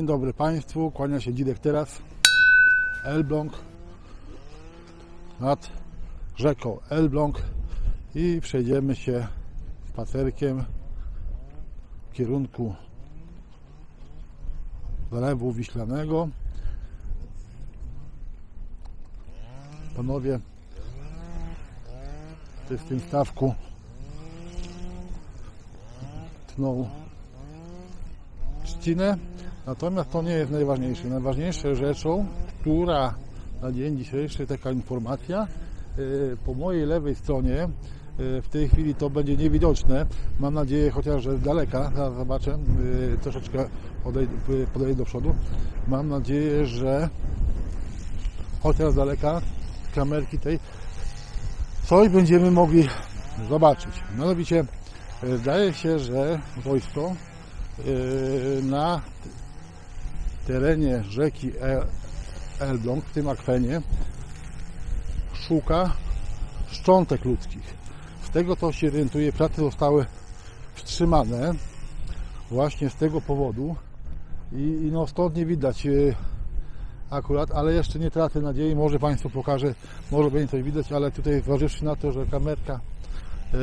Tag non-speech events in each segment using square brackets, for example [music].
Dzień dobry Państwu, kłania się Dzidek teraz. Elbląg nad rzeką Elbląg i przejdziemy się spacerkiem w kierunku Zalewu Wiślanego. Panowie w tym stawku tną trzcinę. Natomiast to nie jest najważniejsze. Najważniejszą rzeczą, która na dzień dzisiejszy taka informacja yy, po mojej lewej stronie yy, w tej chwili to będzie niewidoczne. Mam nadzieję, chociaż że z daleka, zaraz zobaczę, yy, troszeczkę podejdę, do przodu. Mam nadzieję, że chociaż z daleka z kamerki tej coś będziemy mogli zobaczyć. Mianowicie zdaje się, że wojsko na terenie rzeki El- Elbląg, w tym akwenie, szuka szczątek ludzkich. Z tego to się orientuje, prace zostały wstrzymane właśnie z tego powodu i, i no stąd nie widać yy, akurat, ale jeszcze nie tracę nadziei, może Państwu pokażę, może będzie coś widać, ale tutaj zważywszy na to, że kamerka yy,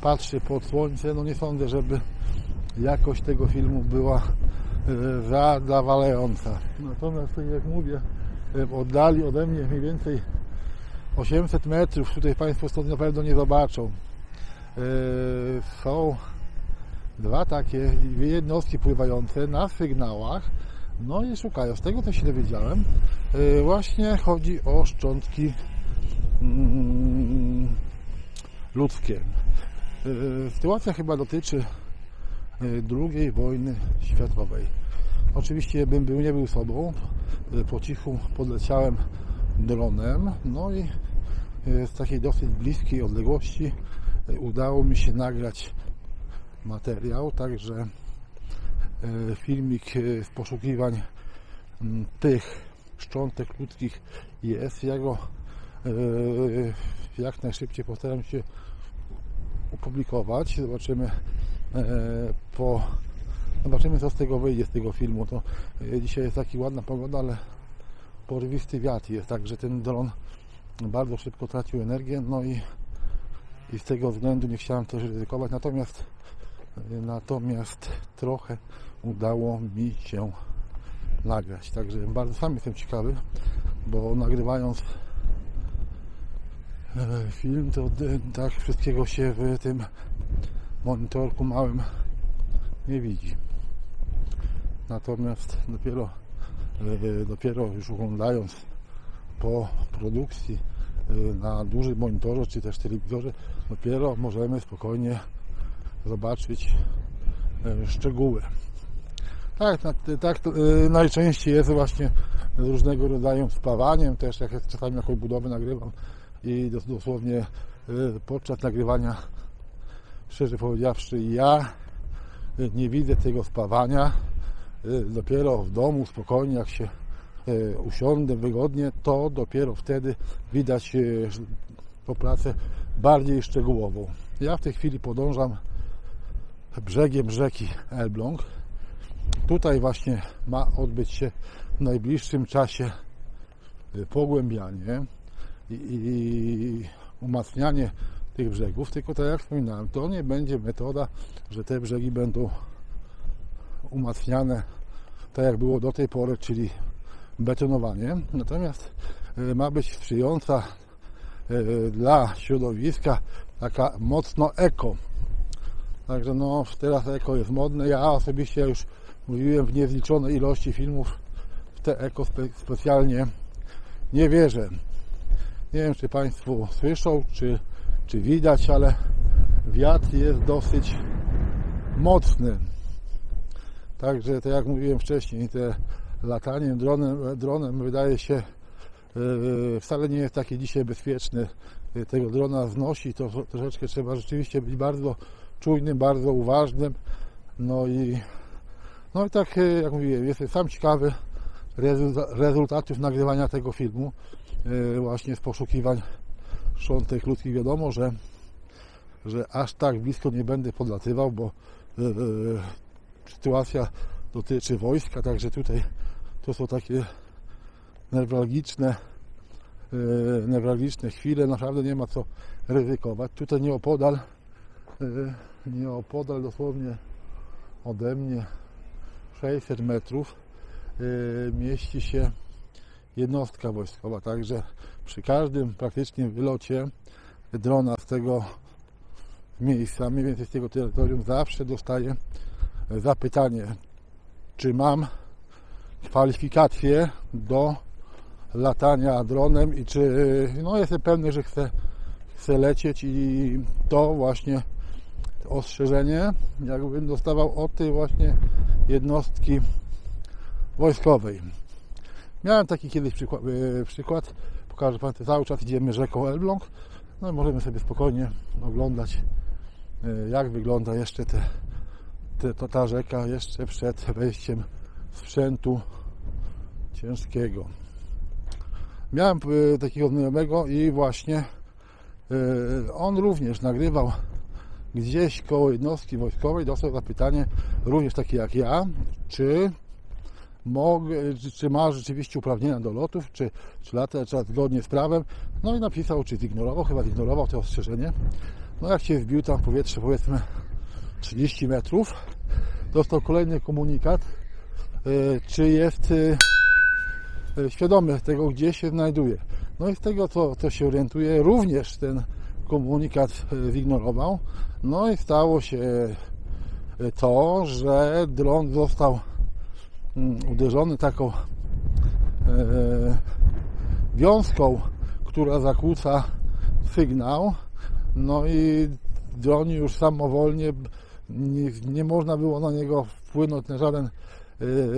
patrzy pod słońce, no nie sądzę, żeby jakość tego filmu była zadowalająca. Natomiast tak jak mówię, e, oddali ode mnie mniej więcej 800 metrów, tutaj Państwo stąd na pewno nie zobaczą. E, Są dwa takie jednostki pływające na sygnałach, no i szukają. Z tego co się dowiedziałem, e, właśnie chodzi o szczątki mm, ludzkie. Sytuacja chyba dotyczy II wojny światowej. Oczywiście bym był, nie był sobą, e, po cichu podleciałem dronem, no i e, z takiej dosyć bliskiej odległości udało mi się nagrać materiał, także filmik z poszukiwań m, tych szczątek ludzkich jest. Ja go jak najszybciej postaram się opublikować. Zobaczymy po zobaczymy co z tego wyjdzie z tego filmu. To e, dzisiaj jest taki ładna pogoda, ale porywisty wiatr jest, także ten dron bardzo szybko tracił energię, no i, i z tego względu nie chciałem też ryzykować. Natomiast e, natomiast trochę udało mi się nagrać. Także bardzo sam jestem ciekawy, bo nagrywając e, film, to tak wszystkiego się w tym monitorku małym nie widzi. Natomiast dopiero, e, dopiero już oglądając po produkcji e, na dużym monitorze czy też telewizorze, dopiero możemy spokojnie zobaczyć e, szczegóły. Tak, tak, tak najczęściej jest właśnie z różnego rodzaju spawaniem, też jak czasami jakąś budowę nagrywam i dos- dosłownie podczas nagrywania szczerze powiedziawszy ja e, nie widzę tego spawania E, dopiero w domu spokojnie jak się e, usiądę wygodnie to dopiero wtedy widać tą pracę bardziej szczegółową. Ja w tej chwili podążam brzegiem rzeki Elbląg. Tutaj właśnie ma odbyć się w najbliższym czasie pogłębianie i umacnianie tych brzegów, tylko tak jak wspominałem, to nie będzie metoda, że te brzegi będą umacniane tak jak było do tej pory, czyli betonowanie. Natomiast e, ma być sprzyjająca e, dla środowiska taka mocno eko. Także no teraz eko jest modne. Ja osobiście już mówiłem w niezliczonej ilości filmów w te eko spe, specjalnie nie wierzę. Nie wiem, czy Państwo słyszą, czy, czy widać, ale wiatr jest dosyć mocny. Także, tak jak mówiłem wcześniej, te latanie dronem, dronem wydaje się yy, wcale nie jest takie dzisiaj bezpieczne. Yy, Tego drona znosi, to troszeczkę trzeba rzeczywiście być bardzo czujnym, bardzo uważnym. No i, no i tak yy, jak mówiłem, jestem sam ciekawy rezulta- rezultatów nagrywania tego filmu właśnie z poszukiwań szczątek ludzkich. Wiadomo, że, że aż tak blisko nie będę podlatywał, bo yy, sytuacja dotyczy wojska, także tutaj to są takie newralgiczne, e, newralgiczne chwile, naprawdę nie ma co ryzykować. Tutaj nieopodal, e, nieopodal dosłownie ode mnie 600 metrów e, mieści się jednostka wojskowa, także przy każdym praktycznie wylocie drona z tego miejsca, mniej więcej z tego terytorium, zawsze dostaję zapytanie, czy mam kwalifikacje do latania dronem i czy no jestem pewny, że chcę, chcę lecieć i to właśnie ostrzeżenie jakbym dostawał od tej właśnie jednostki wojskowej. Miałem taki kiedyś przykład, e, przykład. pokażę Państwu, cały czas idziemy rzeką Elbląg, no i możemy sobie spokojnie oglądać e, jak wygląda jeszcze te, te, to, ta rzeka jeszcze przed wejściem sprzętu ciężkiego. Miałem e, takiego znajomego i właśnie on również nagrywał gdzieś koło jednostki wojskowej, dostał zapytanie, również takie jak ja, czy mogę, czy, czy ma rzeczywiście uprawnienia do lotów, czy, czy lata czy zgodnie z prawem. No i napisał, czy zignorował, chyba zignorował to ostrzeżenie. No jak się wbił tam w powietrze, powiedzmy 30 metrów, dostał kolejny komunikat, e, czy jest e, świadomy tego, gdzie się znajduje. No i z tego, co, co się orientuje, również ten komunikat zignorował. No i stało się to, że dron został uderzony taką e, wiązką, która zakłóca sygnał. No i dron już samowolnie, nie, nie można było na niego wpłynąć na żaden e,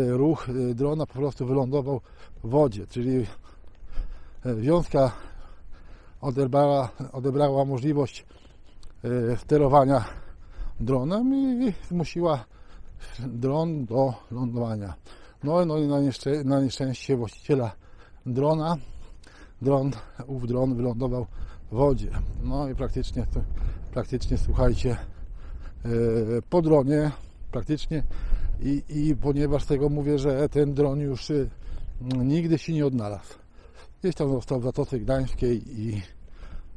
ruch e, drona, po prostu wylądował w wodzie, czyli e, wiązka odebrała, odebrała możliwość e, sterowania dronem i zmusiła dron do lądowania. No, no i na, nieszczę- na nieszczęście właściciela drona, dron, ów dron wylądował w wodzie. No i praktycznie, praktycznie słuchajcie, e, po dronie praktycznie i, i ponieważ tego mówię, że ten dron już y, nigdy się nie odnalazł. Gdzieś tam został w Zatoce Gdańskiej i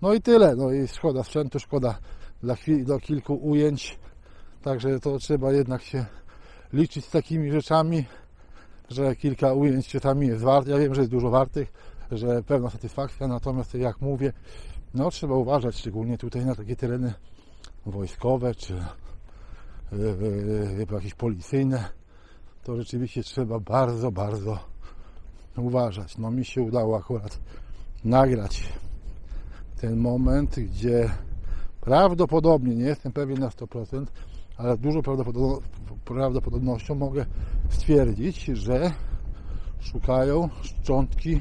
no i tyle. No i szkoda sprzętu, szkoda dla, chwil, dla kilku ujęć. Także to trzeba jednak się liczyć z takimi rzeczami, że kilka ujęć czasami jest warte. Ja wiem, że jest dużo wartych, że pewna satysfakcja, natomiast jak mówię, no trzeba uważać szczególnie tutaj na takie tereny wojskowe czy yy, jakieś policyjne. To rzeczywiście trzeba bardzo, bardzo uważać. No mi się udało akurat nagrać ten moment, gdzie prawdopodobnie, nie jestem pewien na 100%, ale dużą prawdopodobno- prawdopodobnością mogę stwierdzić, że szukają szczątki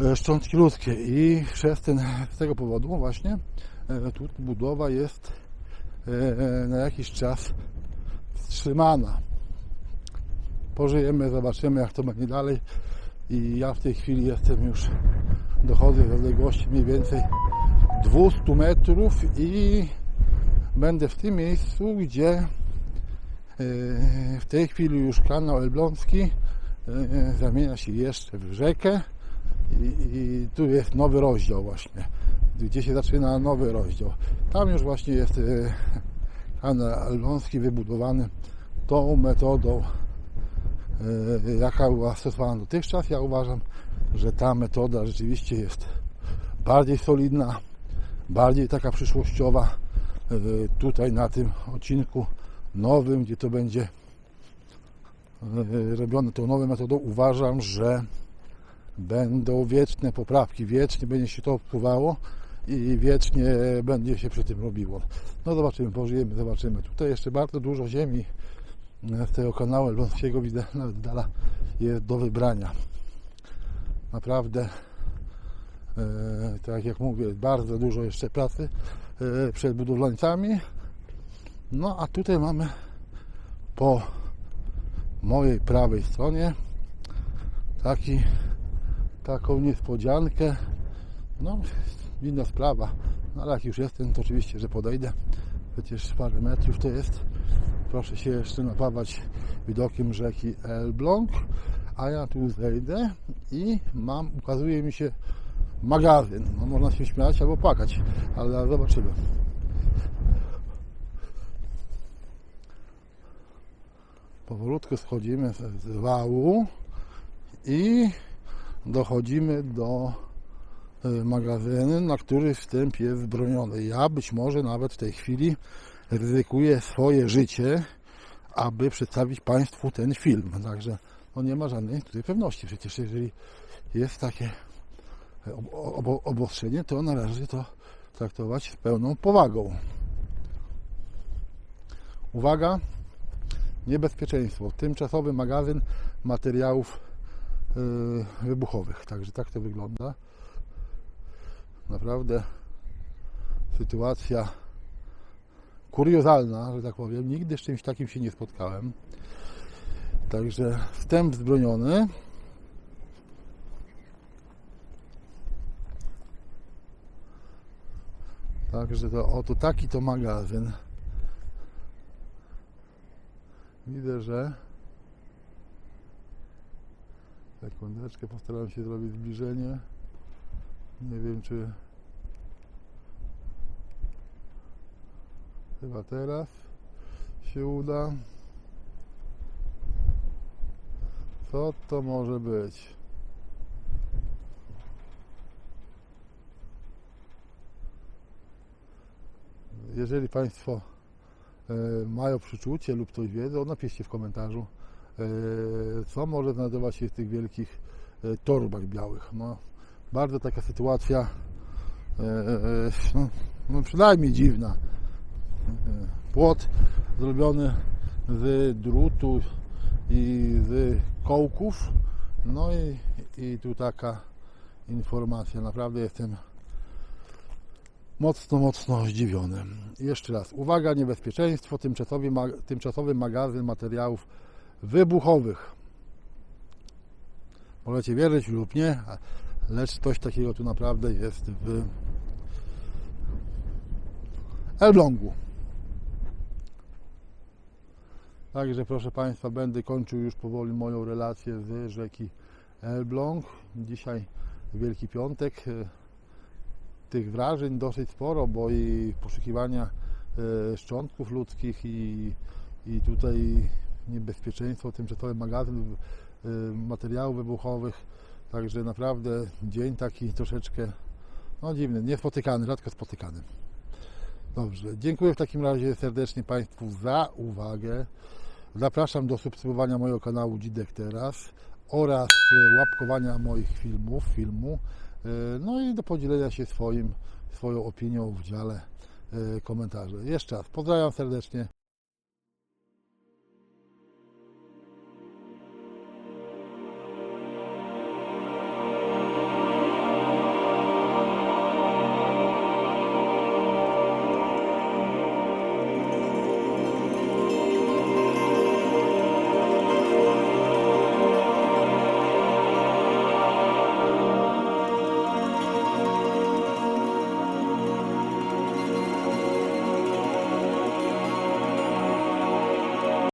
e, szczątki ludzkie i przez ten, z tego powodu właśnie e, tu budowa jest e, na jakiś czas wstrzymana. Pożyjemy, zobaczymy jak to będzie dalej i ja w tej chwili jestem już dochodzę do odległości mniej więcej 200 metrów i będę w tym miejscu, gdzie e, w tej chwili już kanał Elbląski e, zamienia się jeszcze w rzekę i, i tu jest nowy rozdział właśnie, gdzie się zaczyna nowy rozdział. Tam już właśnie jest e, kanał Elbląski wybudowany tą metodą, jaka była stosowana dotychczas. Ja uważam, że ta metoda rzeczywiście jest bardziej solidna, bardziej taka przyszłościowa. E, Tutaj na tym odcinku nowym, gdzie to będzie e, robione tą nową metodą, uważam, że będą wieczne poprawki, wiecznie będzie się to wpływało i wiecznie będzie się przy tym robiło. No zobaczymy, pożyjemy, zobaczymy. Tutaj jeszcze bardzo dużo ziemi e, z tego kanału Elbląskiego widzę, [laughs] nawet dala jest do wybrania. Naprawdę, tak jak mówię, bardzo dużo jeszcze pracy przed budowlańcami. No a tutaj mamy po mojej prawej stronie taki, taką niespodziankę. No, inna sprawa. No, ale jak już jestem, to oczywiście, że podejdę. Przecież parę metrów to jest. proszę się jeszcze napawać widokiem rzeki Elbląg, a ja tu zejdę i mam, ukazuje mi się magazyn. No, można się śmiać albo płakać, ale zobaczymy. Powolutku schodzimy z wału i dochodzimy do y, magazynu, na który wstęp jest broniony. Ja być może nawet w tej chwili ryzykuję swoje życie, aby przedstawić Państwu ten film. Także no nie ma żadnej tutaj pewności. Przecież jeżeli jest takie ob- ob- obostrzenie, to należy to traktować z pełną powagą. Uwaga, niebezpieczeństwo. Tymczasowy magazyn materiałów yy, wybuchowych. Także tak to wygląda. Naprawdę sytuacja kuriozalna, że tak powiem. Nigdy z czymś takim się nie spotkałem. Także wstęp zbroniony. Także to oto taki to magazyn. Widzę, że sekundeczkę postaram się zrobić zbliżenie. Nie wiem czy chyba teraz się uda. Co to może być? Jeżeli Państwo e, mają przyczucie lub coś wiedzą, napiszcie w komentarzu, e, co może znajdować się w tych wielkich e, torbach białych. No, bardzo taka sytuacja no, no przynajmniej dziwna. Płot zrobiony z drutu i z kołków. No i, i tu taka informacja. Naprawdę jestem mocno, mocno zdziwiony. Jeszcze raz, uwaga, niebezpieczeństwo, tymczasowy, ma, tymczasowy magazyn materiałów wybuchowych. Możecie wierzyć lub nie, lecz coś takiego tu naprawdę jest w Elblągu. Także proszę Państwa, będę kończył już powoli moją relację z rzeki Elbląg. Dzisiaj Wielki Piątek. Tych wrażeń dosyć sporo, bo i poszukiwania e, szczątków ludzkich i, i tutaj niebezpieczeństwo, tymczasowy magazyn e, materiałów wybuchowych. Także naprawdę dzień taki troszeczkę no dziwny, niespotykany, rzadko spotykany. Dobrze, dziękuję w takim razie serdecznie Państwu za uwagę. Zapraszam do subskrybowania mojego kanału Dzidek Teraz oraz łapkowania moich filmów, filmu, no i do podzielenia się swoim, swoją opinią w dziale e, komentarzy. Jeszcze raz pozdrawiam serdecznie.